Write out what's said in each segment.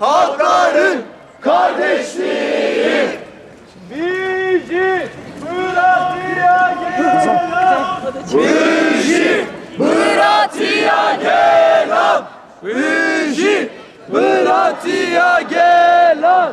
Hakların kardeşliği. Bizi bırakıya gelam. Bizi bırakıya gelam. Bizi bırakıya gelam.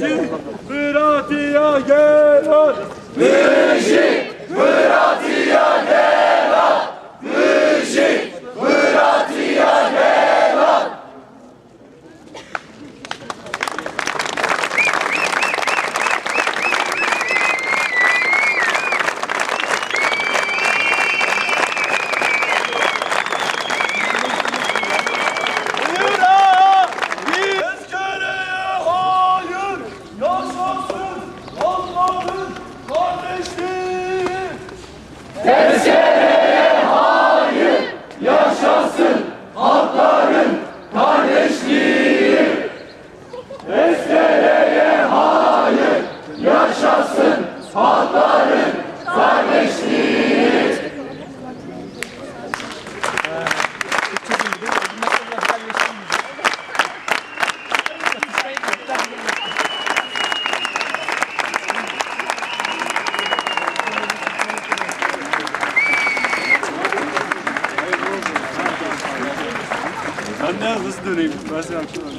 Bizi bırakıya gelen. Bizi President.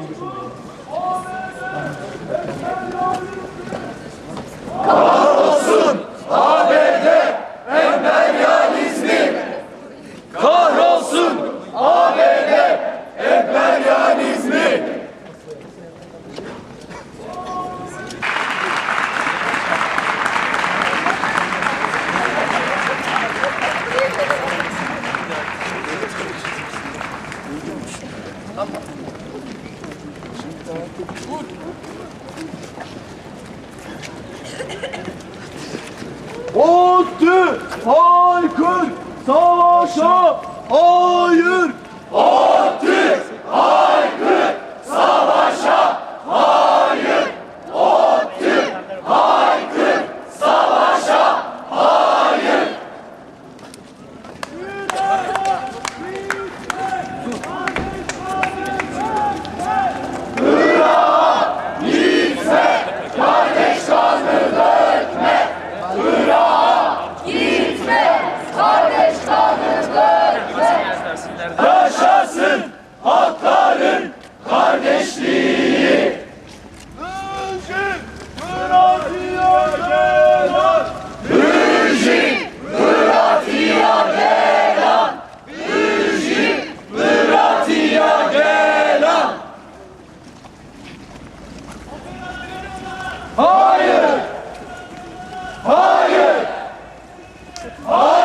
Kahrolsun Oh!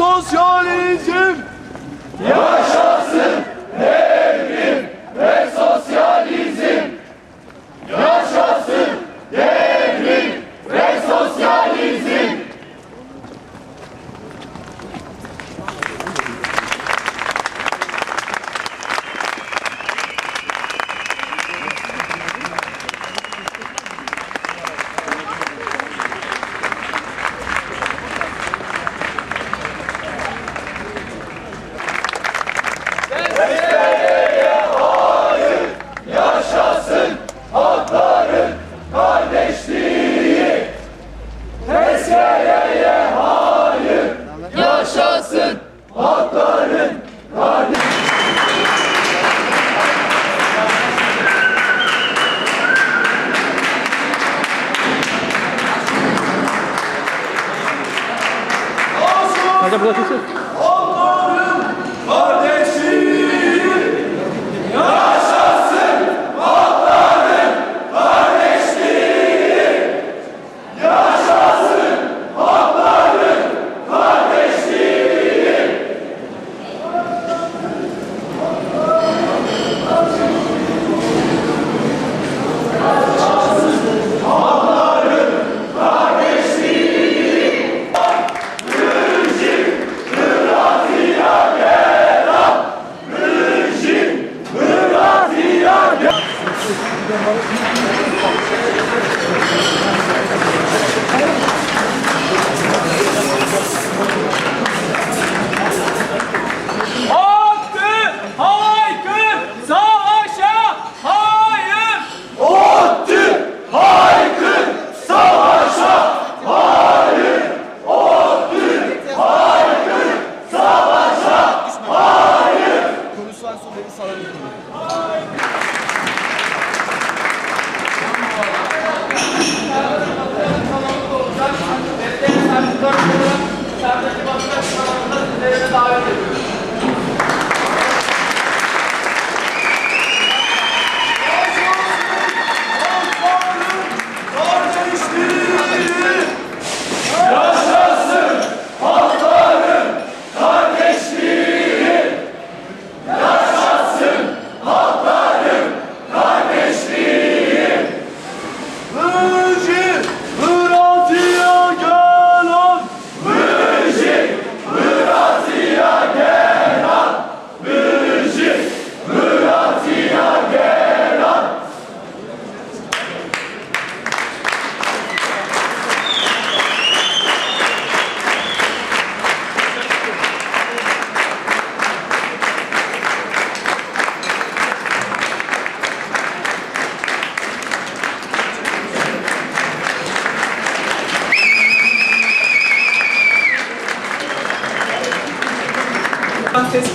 sosyalizm yaşa!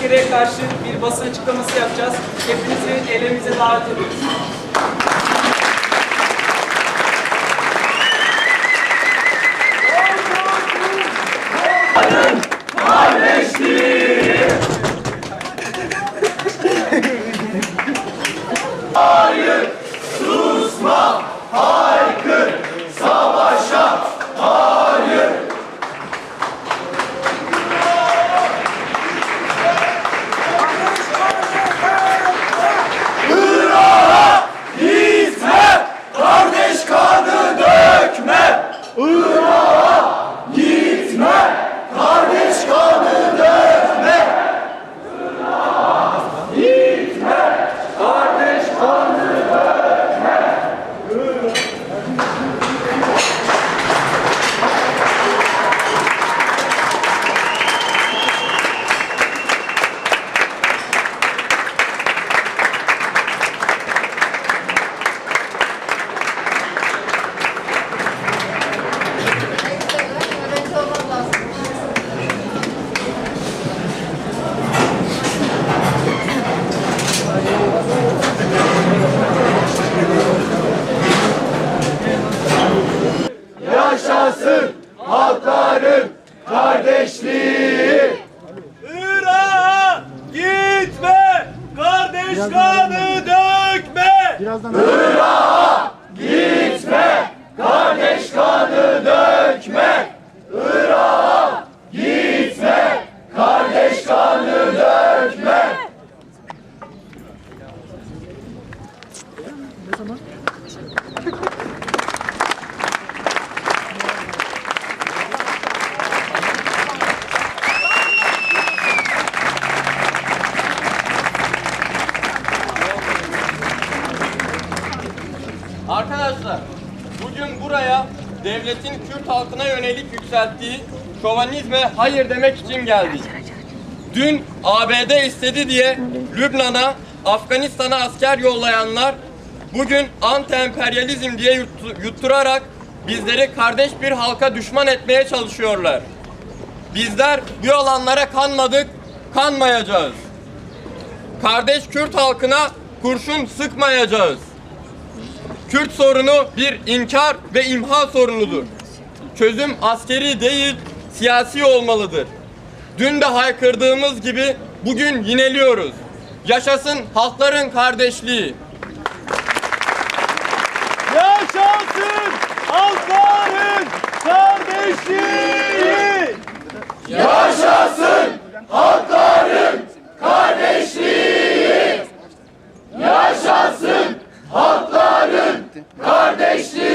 askereye karşı bir basın açıklaması yapacağız. Hepinizi elemize davet ediyoruz. Hayır! Susma! Gitme, kardeş kanı dökme. Irak'a gitme, kardeş kanı dökme. Devletin Kürt halkına yönelik yükselttiği şovanizme hayır demek için geldik. Dün ABD istedi diye Lübnan'a, Afganistan'a asker yollayanlar bugün anti-emperyalizm diye yuttu- yutturarak bizleri kardeş bir halka düşman etmeye çalışıyorlar. Bizler bu yalanlara kanmadık, kanmayacağız. Kardeş Kürt halkına kurşun sıkmayacağız. Kürt sorunu bir inkar ve imha sorunudur. Çözüm askeri değil, siyasi olmalıdır. Dün de haykırdığımız gibi bugün yineliyoruz. Yaşasın halkların kardeşliği. Yaşasın halkların kardeşliği. Yaşasın halkların kardeşliği. Yaşasın halkların kardeşliği